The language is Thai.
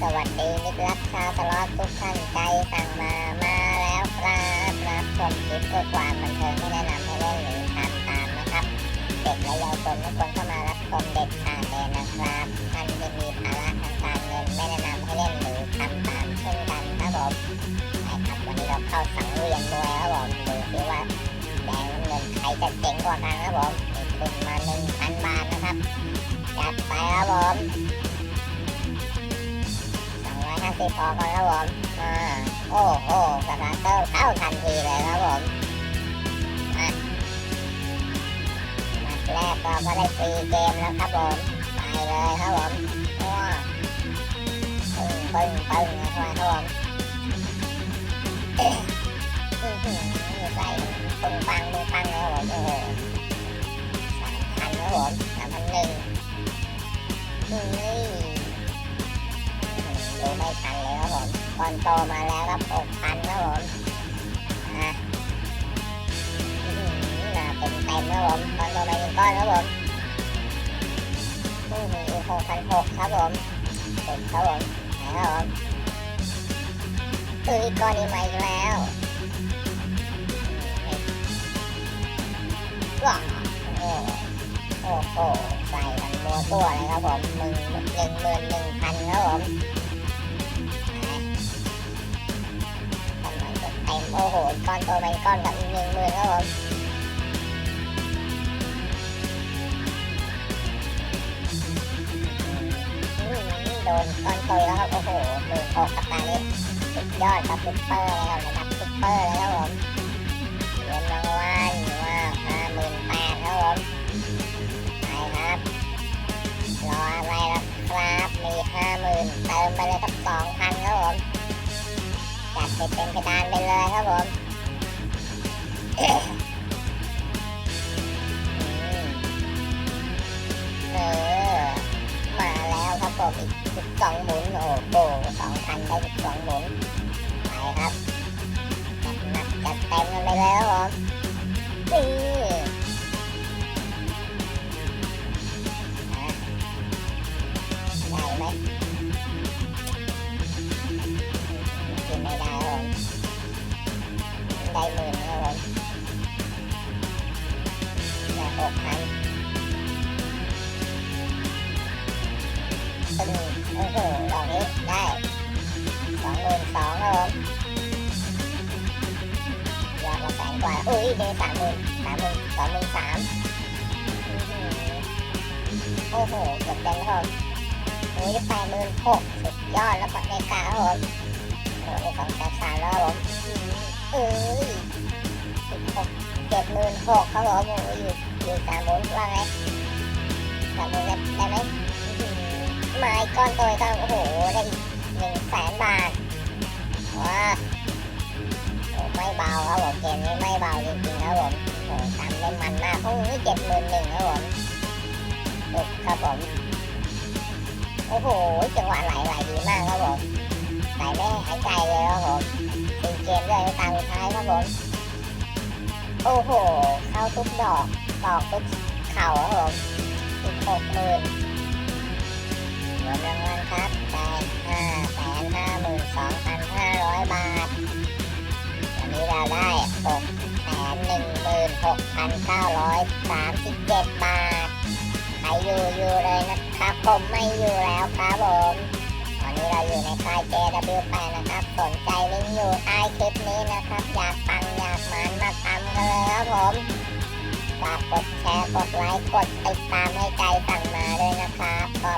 สวัสดีมิตรรักชาวตลอดทุกท่านใจสั่งมามาแล้วครับรับชมคลิปเพื่อความบันเทิงไม่แนะนำให้เล่นหรือทำตามนะครับ เด็กและเยาวชนไม่ควรเข้ามารับชมเด็ดขาดเลยนะครับท่านที่มีภาระทางการเงินไม่แนะนำให้เล่นหรือทำตามเช่นกันครับผมไปครับวันนี้เราเข้าสังเวียนมวยครับผมดูซิว่าแดงเงินใครจะเจ๋งกว่ากันครับผมมีทุนมาหนึ่งพันบาทนะครับจัดไปครับผม สองร้อยห้าสิบพอก่อนครับผมอ่าโอ้โหสตาร์เตอร์เข้าทันทีเลยครับผมมานัดแรกก็ได้ฟรีเกมแล้วครับผมไปเลยครับผมว้าปึ้งปึ้งปึ้งนะครับผมใส่ปึ้งปังปึ้งปังเลยครับผมโอ้โหสามพันครับผมสามพันหนึ่ง บอนโตมาแล้วครับหกพันครับผมอะเต็มเต็มครับผมตอนโตมาหนึ่งก้อนครับผมอื้อหือหกพันหกครับผมเต็มครับผมไหนครับผมเอ้ยก้อนนี้มาอีกแล้วว้าวโอ้โอ้โหใส่กันมัวตัวเลยครับผมหนึ่งหนึ่งหมื่นหนึ่งพันครับผม หก้อนโตไปก้อนกับอีกหนึ่งหมื่นครับผมอืมโดนก้อนโตแล้วครับ โอ้โหหมื่นหกกับตานี้สุดยอดครับซุปเปอร์เลยครับระดับซุปเปอร์เลยครับผมเงินรางวัลว่าห้าหมื่นแปดครับผมไปครับรออะไรล่ะครับมีห้าหมื่นเติมไปเลยครับสอง จัดไปเต็มเพดานไปเลยครับผมอืมเออมาแล้วครับผมอีกสิบสองหมุนโอ้โหสองพันได้สิบสองหมุนไปครับจัดหนักจัดเต็มกันไปเลยครับผมนี่ ได้หมื่นนะครับผมได้หกพันตึ้งโอ้โหดอกนี้ได้สองหมื่นสองครับผมยอดละแสนกว่าอุ้ยได้สามหมื่นสามหมื่นสองหมื่นสามโอ้โหเกือบเต็มครับผมอุ้ยแปดหมื่นหกสุดยอดแล้วก็ได้กาครับผมโอ้โหสองแสนสามแล้วครับ ผมเอ้ยสิบหกเจ็ดหมื่นหกครับผมโอ้ยอยู่อยู่สามหมุนว่าไงสามหมุนได้ได้ไหมไม้ก้อนโตยก็โอ้โหได้อีกหนึ่งแสนบาทว้าโอ้ไม่เบาครับผมเกมนี้ไม่เบาจริงๆครับผมโอ้ทำได้มันมากโอ้ยเจ็ดหมื่นหนึ่งครับผมสุดครับผมโอ้โหจังหวะไหลไหลดีมากครับผมไหลไม่หายใจเลยครับผม เกมด้วยตาสุดท้ายครับผม โอ้โห เข้าทุกดอกดอกทุกเข่าครับผมหกหมื่นรวมรางวัลครับได้ห้าแสนห้าหมื่นสองพันห้าร้อยบาทวันนี้เราได้หกแสนหนึ่งหมื่นหกพันเก้าร้อยสามสิบเจ็ดบาทใครอยู่อยู่เลยนะครับ ผมไม่อยู่แล้วครับผม เราอยู่ในค่าย JW8 นะครับ สนใจลิงก์อยู่ใต้คลิปนี้นะครับ อยากฟังอยากมันมาทำกันเลยครับผมฝากกดแชร์ กดไลค์ กดติดตามให้ใจสั่งมาด้วยนะครับ